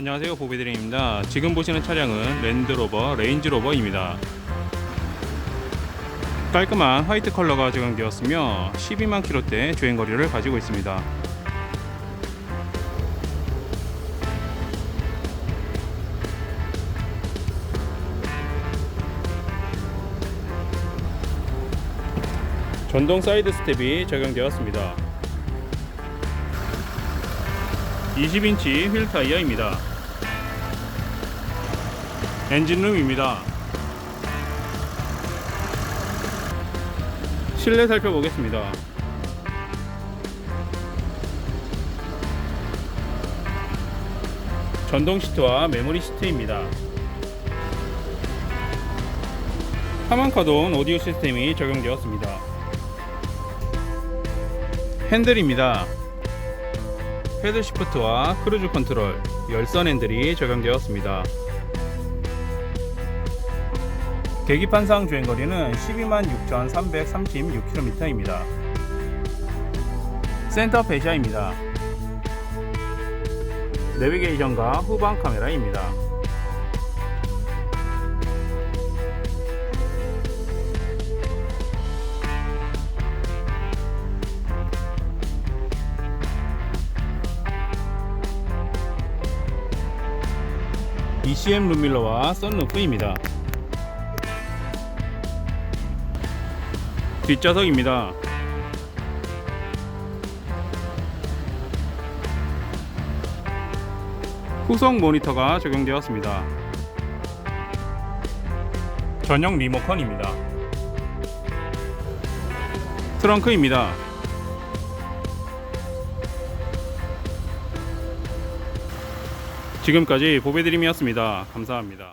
안녕하세요 보비드림입니다. 지금 보시는 차량은 랜드로버 레인지로버입니다. 깔끔한 화이트 컬러가 적용되었으며 12만 킬로대 주행거리를 가지고 있습니다. 전동 사이드 스텝이 적용되었습니다. 20인치 휠 타이어입니다. 엔진룸입니다. 실내 살펴보겠습니다. 전동 시트와 메모리 시트입니다. 하만카돈 오디오 시스템이 적용되었습니다. 핸들입니다. 헤드 시프트와 크루즈 컨트롤, 열선 핸들이 적용되었습니다. 계기판상 주행거리는 126,336km입니다. 센터 배시아입니다. 내비게이션과 후방 카메라입니다. ECM 룸밀러와 썬루프입니다. 뒷좌석입니다. 후속 모니터가 적용되었습니다. 전용 리모컨입니다. 트렁크입니다. 지금까지 보배드림이었습니다. 감사합니다.